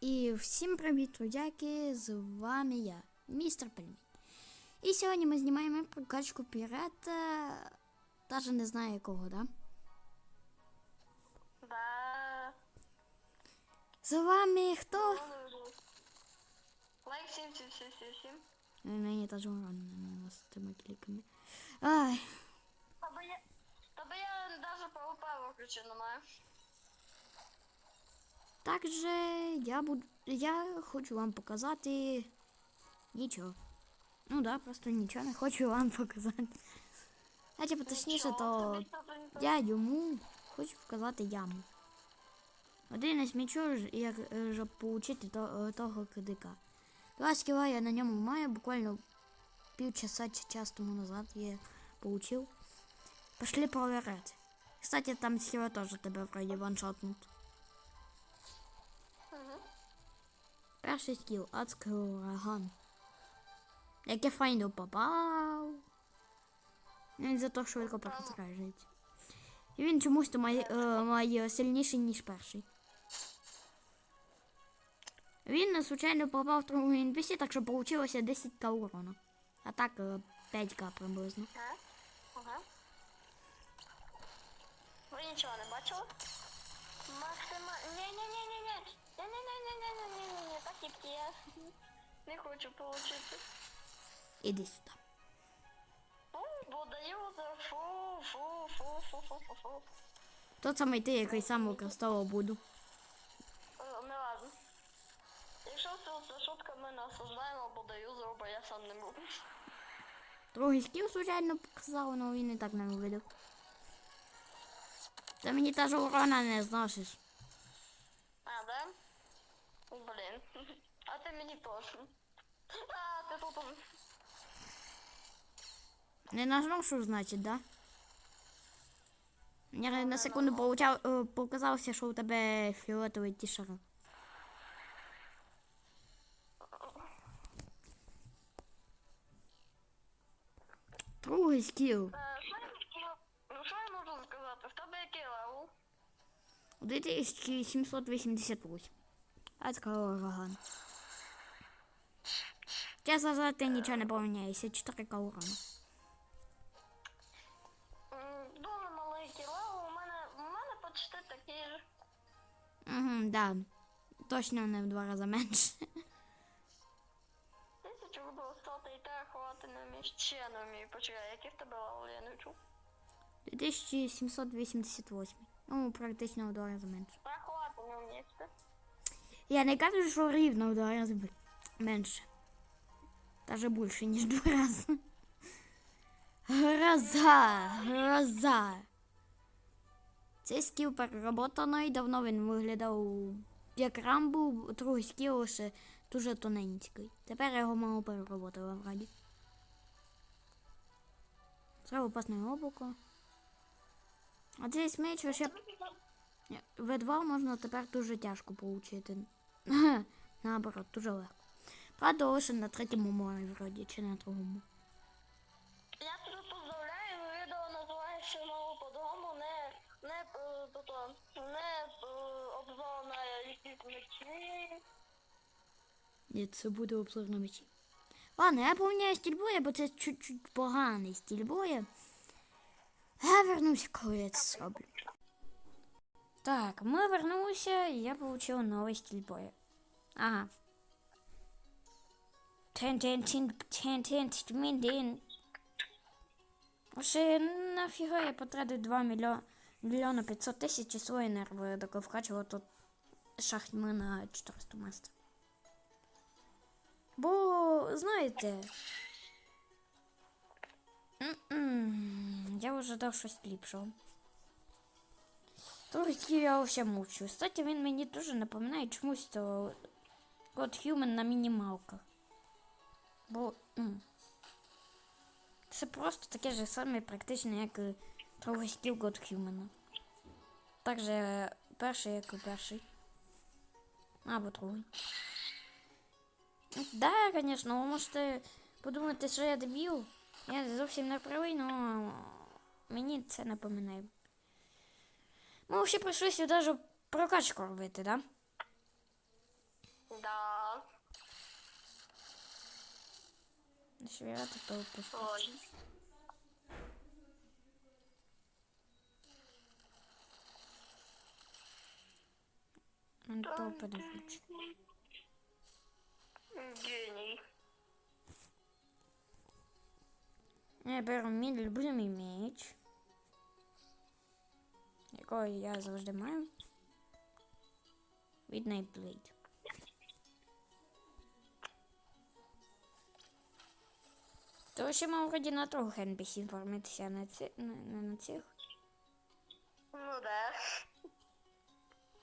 І всім привіт, трудяки! З вами я, містер Пельмінь. І сьогодні ми знімаємо прокачку пірата. Даже не знаю якого, да? Да. З вами хто? Лайк 7777. Ой, Мені теж урано з тими кліками. Ай, Тобі я, тобі я даже ПВП виключено маю. також я буду. Я хочу вам показати нічого. Ну да, просто нічого не хочу вам показати. А типу, точніше, Нічого, то тобі тут не я йому хочу показати яму. Один із мічів, як е, щоб получити то, е, того кидика. Два скіла я на ньому маю, буквально півчаса чи час тому назад я получив. Пошли проверять. Кстати, там скіла теж тебе вроді ваншотнут. Перший скіл адський ураган. Як я файно попав. Він за швидко перезаряджається. І він чомусь то має, е, має сильніший, ніж перший. Він е, случайно попав в другу NPC, так що вийшло 10к урона. А так е, 5к приблизно. Ага. Ви нічого не бачили? Максима... Ні-ні-ні-ні-ні. Ні-ні-ні-ні-ні-ні-ні. Так і я не хочу получити. Іди сюди. Бо даю за фу, фу, фу, фу, фу, фу, фу. Тот самий ти, який сам використовував буду. Не ладно. Якщо це, це шутка, ми не осуждаємо, бо даю бо я сам не буду. Другий скіл случайно показав, але він і так не видав. Та мені теж урона не зносиш. А, да? Блін. А ти мені теж. А, ти тут. Не нажмав, що значить, да? Мені на секунду получав, е, показалося, що у тебе фіолетовий тішер. Другий скіл. Е, Що я можу- ну, що я можу сказати? В тебе який левел? 2788. Адська ураган. Чесно сказати, нічого не поміняється. 4 урона. М, Дуже маленький левел. У мене, у мене почти такий же. Угу, да. Точно не в два рази менше. Тисячу буду стати і так ховати не вмію. Ще не вмію. Почекай, який в тебе левел, я не чув. 2788. Ну, практично в два рази менше. Я не кажу, що рівно в два рази менше. Даже більше, ніж два рази. Гроза, гроза. Цей скіл переработаний, давно він виглядав як рамбу, другий скіл лише дуже тоненький. Тепер його мало переработали вроді. Треба опасне облако. А цей сміч ще В2 можна тепер дуже тяжко получити. Наоборот, дуже легко. Правда, лише на третьому морі вроді, чи на другому. Я тебе поздравляю, відео називається нового подгому, не, не, е, тобто, не е, обзор на якісь мечі. Ні, це буде обзор на мечі. Ладно, я поміняю стиль боя, бо це чуть-чуть поганий стиль боя. Я вернуся, коли я це зроблю. Так, ми вернулися, і я получила новий стиль боя. Ага. Тен тен тен тен тен тен тен Ще нафіга я потратив 2 мільйона, мільйона 500 тисяч і свої нерви, доки вкачував тут шахтми на 400 майстрів. Бо, знаєте, М-м, я ожидав щось ліпшого. Трохи я все мовчу. Кстати, він мені дуже напоминає чомусь то God Human на мінімалках. Бо м, це просто таке ж саме практично, як і другий скіл God Human. Так же перший, як і перший. Або другий. Да, конечно, ви можете подумати, що я дебіл. Я зовсім не правий, але мені це напоминає. Ми ще прийшли сюди, щоб прокачку робити, да? Да. Швірати толпи. Ой. Мене толпи не включить. Я беру мій любимий меч. Якого я завжди маю. Від Nightblade. То ще мав вроді на трьох NPC формитися, а на ці, на, не на цих. Ну да.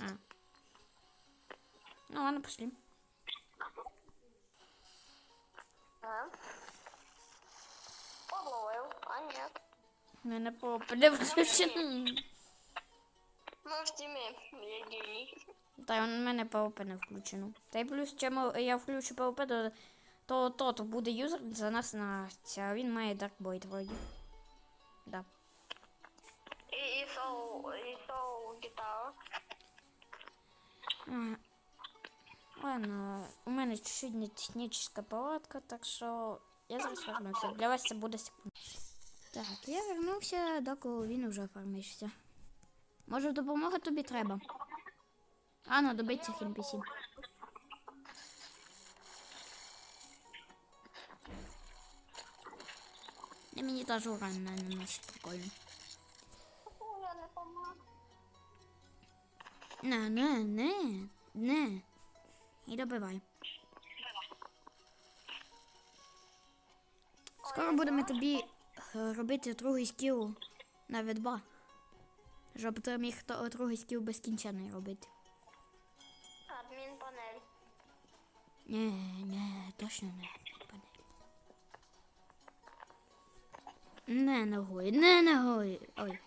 А. Ну ладно, пошли. А? Подловив, а. У мене попаде включено. Ну, в тімі є геній. Та у мене PvP не включено. Та й плюс, чим я включу PvP, то, то тот буде юзер за нас на а він має Dark Void вроді. Да. І, і соу, і соу гітара. А, Ладно, у мене чуть-чуть не технічна палатка, так що я зараз вернуся. Для вас це буде секунд. Так, я вернувся, доки він вже оформився. Може, допомога тобі треба? А, ну, добить цих NPC. І мені теж уран не наносить прикольно. Не, не, не, не. І добивай. Скоро будемо тобі е, робити другий скіл на V2. Щоб ти міг то- другий скіл безкінчений робити. Адмін панель. Не, не, точно не. пане. Не ногою, не ногою. Ой.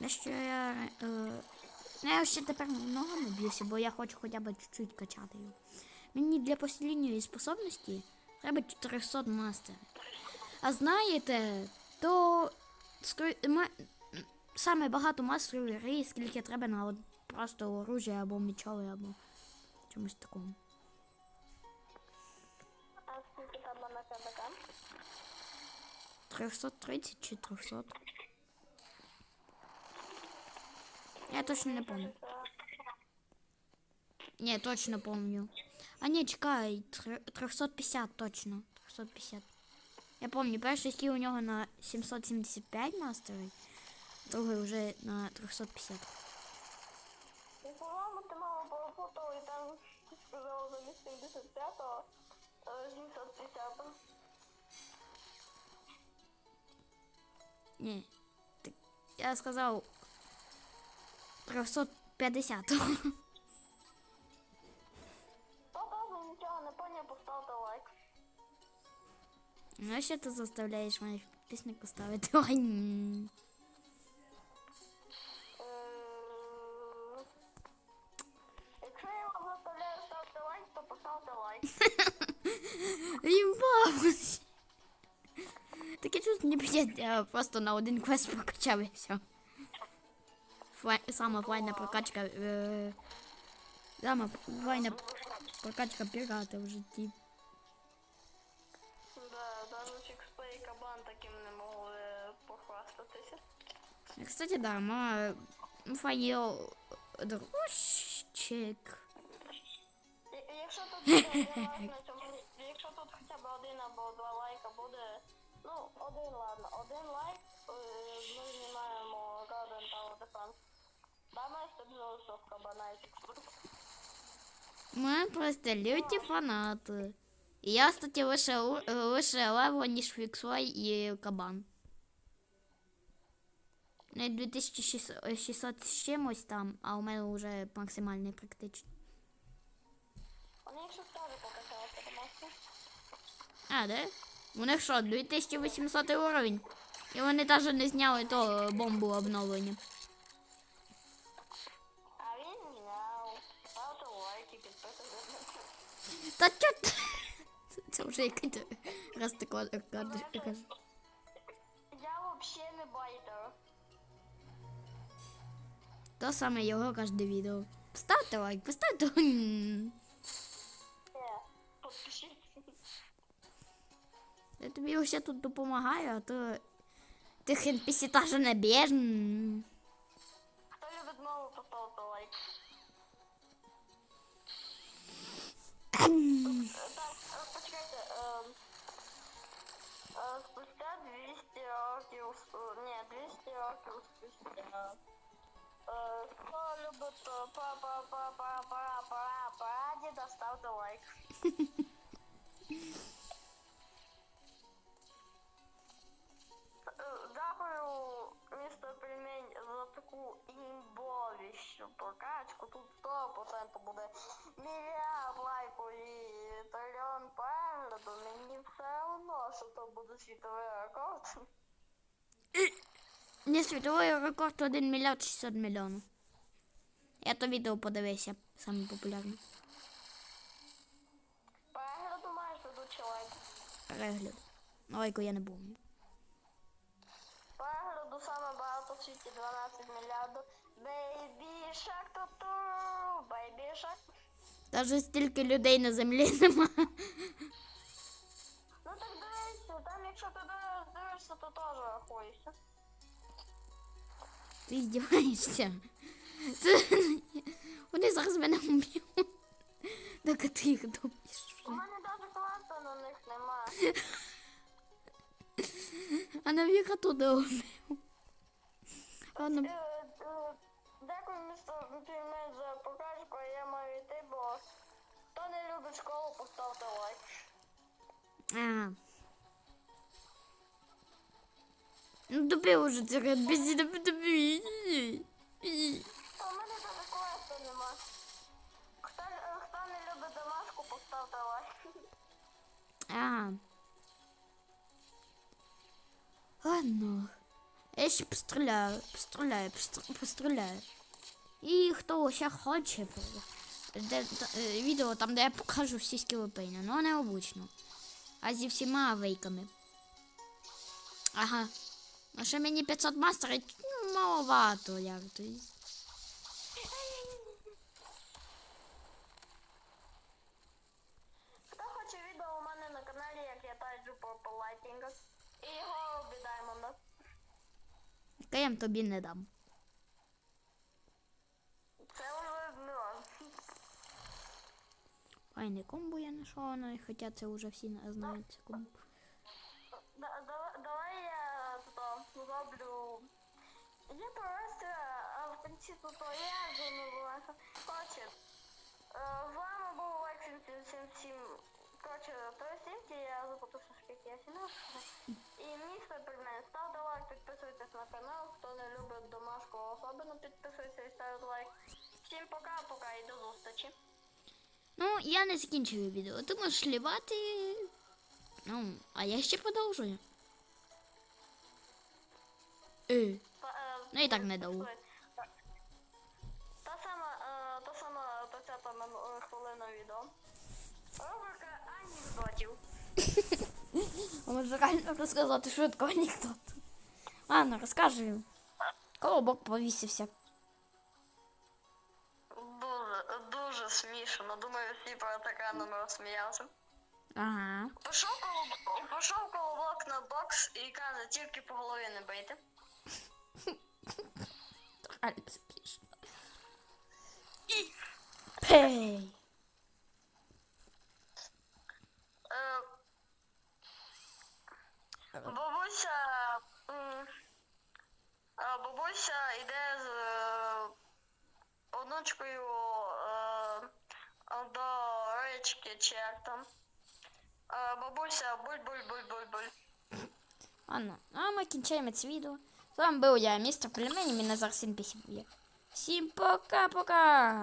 На що я. Е, ну, я ще тепер ногами б'юся, бо я хочу хоча б чуть-чуть качати його. Мені для послідньої способності треба 400 мастерів. А знаєте, то саме багато мастерів гри, скільки треба на от просто оружие або мечове, або чомусь такому. А скільки там на КДК? 330 чи 300. Я точно не помню. Ні, точно помню. А ні, чекай, тр- 350 точно. 350. Я помню, перший скіл у нього на 775 мастерів, другий вже на 350. І, по-моєму, ти мало перепутав і там сказав замість 75-го, е, 750-го. Ні. Так, я сказав 350. Хто теж нічого не поняв, поставте лайк. Ну, а що ти заставляєш моїх підписників ставити лайк? Е, Якщо я вам заставляю ставити лайк, то поставте лайк. Їбалось. Таке чувство не піде, я просто на один квест прокачав і все. Фай, сама файна прокачка. Е, сама файна прокачка пірата в житті. Да, даже Чикспей і кабан таким не могли похвастатися. Е, Кстати, да, ма файні дружчик. І- і Якщо тут буде один лайк на цьому, якщо тут хоча б один або два лайка буде, ну, один ладно, один лайк, е, ми знімаємо Garden Tower Defense. Залишив кабана. Ми просто люті фанати. І я, кстати, лише, лише лево, ніж Фіксой і Кабан. Не 2600 з чимось там, а у мене вже максимальний практично. Вони якщо теж покачалися до маски. А, да? У них що, 2800 уровень? І вони навіть не зняли то бомбу обновлення. Та чо ти? Це вже який раз тако кажеш. Я взагалі не байтер. То саме його кожне відео. Поставте лайк, поставте. м. Ні, підпишіться. Я тобі ще тут допомагаю, а то тих NPC теж не б'єш. років, е, ні, 200 років спустя. Е, Хто любить е, па па па па па па прадіда, ставте лайк. Е, Дякую, містер Пельмень, за таку імбовіщу прокачку. Тут 100% буде мільярд лайку і трильйон перегляду. Мені все одно, що то буде світовий рекорд. Не світовий рекорд 1 мільярд 600 мільйонів. Я то відео подивився, саме популярне. Перегляду маєш ведучий лайк. Перегляд. Лайку я не був. Перегляду саме багато в світі 12 мільярдів. Бейбі шак ту бейбі шак. Даже стільки людей на землі нема. Ну так дивися, там якщо ти дивишся, то теж рахуєшся. Ти здіваєшся. Це... Вони зараз мене вб'ють. Доки ти їх доб'єш У мене навіть на них немає. А навіка туди вбив. Ладно, Е, е, Дякую, містер Пельмень, за покажку, а я маю йти, бо хто не любить школу, поставте лайк. а. Ну тобі вже це без тобі. Постріляю, постріляю, постр- постріляю. І хто ще хоче де, та- е, відео там, де я покажу всі скілопейни, ну не обучно. А зі всіма вейками. Ага. А ще мені 500 мастерів маловато, як то. Хто хоче відео у мене на каналі, як я тайджу по, лайтінгах. І його Яке я м тобі не дам. це вже мільйон. Файне комбо я знайшла, ну, хоча це вже всі не знають це комбо. Да- да- Давай я тут зроблю. Я просто, в кінці тут я вже не була. Коротше, е, з вами був лайк 77. Коротше, то сімки, я запутався, скільки я фінал. І містер Пельмен, ставте лайк, підписуйтесь на канал. Хто не любить домашку, особливо підписуйтесь і ставте лайк. Всім пока-пока і до зустрічі. Ну, я не закінчую відео. Ти можеш лівати. Ну, а я ще продовжую. Е. Е, Ну, і так не довго. Та- сама, е, та сама 20 мину- е, хвилина відео. Рубрика анекдотів. Може реально розказати швидко анекдот. Ладно, розкажу. Колобок повісився. Дуже, дуже смішно. Думаю, всі про таке не розсміялися. Ага. Пішов колобок, пішов колобок на бокс і каже, тільки по голові не бийте. Реально смішно. Пей. Е, бабуся. м, Бабуся йде з е, онучкою е, до речки чи як там. Е, Бабуся буль-буль-буль-буль-буль. Ладно, а ми кінчаємо це відео. З вами був я, містер Пельмені, мене зараз NPC. Всім пока-пока!